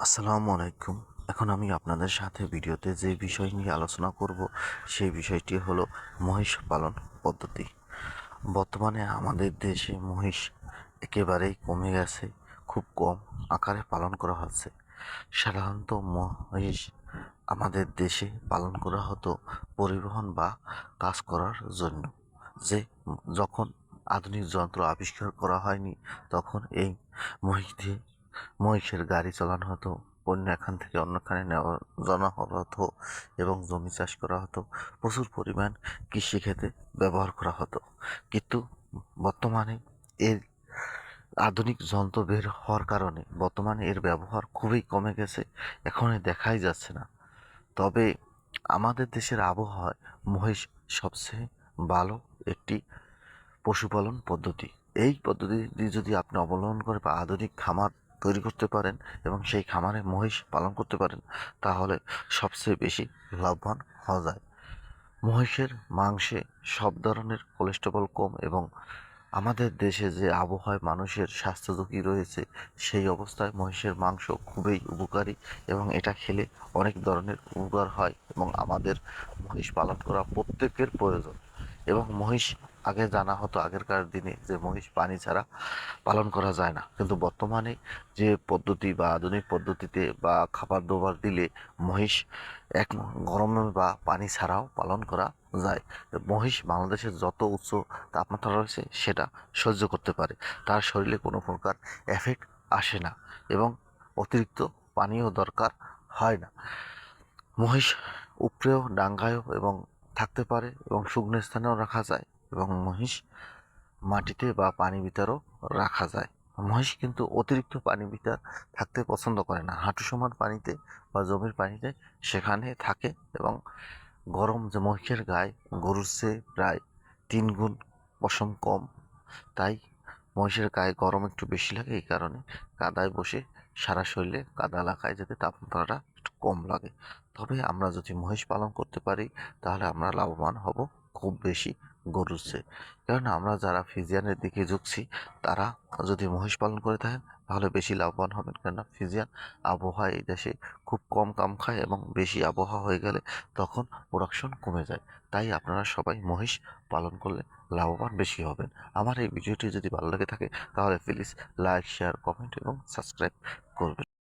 আসসালামু আলাইকুম। এখন আমি আপনাদের সাথে ভিডিওতে যে বিষয় নিয়ে আলোচনা করব, সেই বিষয়টি হলো মহিষ পালন পদ্ধতি। বর্তমানে আমাদের দেশে মহিষ একেবারেই কমে গেছে, খুব কম আকারে পালন করা হচ্ছে। সাধারণত মহিষ আমাদের দেশে পালন করা হতো পরিবহন বা কাজ করার জন্য। যে যখন আধুনিক যন্ত্র আবিষ্কার করা হয়নি, তখন এই মহিষ দিয়ে মহিষের গাড়ি চালানো হতো পণ্য এখান থেকে অন্যখানে নেওয়া জানা হতো এবং জমি চাষ করা হতো। প্রচুর পরিমাণ কৃষিক্ষেত্রে ব্যবহার করা হতো। কিন্তু বর্তমানে এর আধুনিক যন্ত্র বের হওয়ার কারণে বর্তমানে এর ব্যবহার খুবই কমে গেছে এখন দেখাই যাচ্ছে না। তবে আমাদের দেশের আবহাওয়ায় মহিষ সবচেয়ে ভালো একটি পশুপালন পদ্ধতি। এই পদ্ধতি যদি আপনি অবলম্বন করে বা আধুনিক খামার তৈরি করতে পারেন এবং সেই খামারে মহিষ পালন করতে পারেন, তাহলে সবচেয়ে বেশি লাভবান হওয়া যায়। মহিষের মাংসে সব ধরনের কোলেস্টেরল কম এবং আমাদের দেশে যে আবহাওয়ায় মানুষের স্বাস্থ্য ঝুঁকি রয়েছে, সেই অবস্থায় মহিষের মাংস খুবই উপকারী এবং এটা খেলে অনেক ধরনের উপকার হয় এবং আমাদের মহিষ পালন করা প্রত্যেকের প্রয়োজন। এবং মহিষ আগে জানা হতো আগেরকার দিনে যে মহিষ পানি ছাড়া পালন করা যায় না। কিন্তু বর্তমানে যে পদ্ধতি বা আধুনিক পদ্ধতিতে বা খাবার দাবার দিলে মহিষ এক গরমে বা পানি ছাড়াও পালন করা যায়। মহিষ বাংলাদেশের যত উচ্চ তাপমাত্রা রয়েছে সেটা সহ্য করতে পারে। তার শরীরে কোনো প্রকার এফেক্ট আসে না এবং অতিরিক্ত পানিও দরকার হয় না। মহিষ উপরেও, ডাঙ্গায়ও এবং থাকতে পারে এবং শুকনো স্থানেও রাখা যায় এবং মহিষ মাটিতে বা পানি ভিতরেও রাখা যায়। মহিষ কিন্তু অতিরিক্ত পানি ভিতর থাকতে পছন্দ করে না। হাঁটু সমান পানিতে বা জমির পানিতে সেখানে থাকে এবং গরম যে মহিষের গায়ে গরুর চেয়ে প্রায় তিন গুণ পশম কম। তাই মহিষের গায়ে গরম একটু বেশি লাগে এই কারণে কাদায় বসে সারা শরীরে কাদা লাগায় যাতে তাপমাত্রাটা একটু কম লাগে। তবে আমরা যদি মহিষ পালন করতে পারি, তাহলে আমরা লাভবান হব খুব বেশি। গরুর চেয়ে কারণ আমরা যারা ফিজিয়ানের দিকে ঝুঁকছি, তারা যদি মহিষ পালন করে থাকেন, তাহলে বেশি লাভবান হবেন। কেননা ফিজিয়ান আবহাওয়া এই দেশে খুব কম কাম খায় এবং বেশি আবহাওয়া হয়ে গেলে তখন প্রোডাকশন কমে যায়। তাই আপনারা সবাই মহিষ পালন করলে লাভবান বেশি হবেন। আমার এই ভিডিওটি যদি ভালো লেগে থাকে, তাহলে প্লিজ লাইক শেয়ার কমেন্ট এবং সাবস্ক্রাইব করবেন।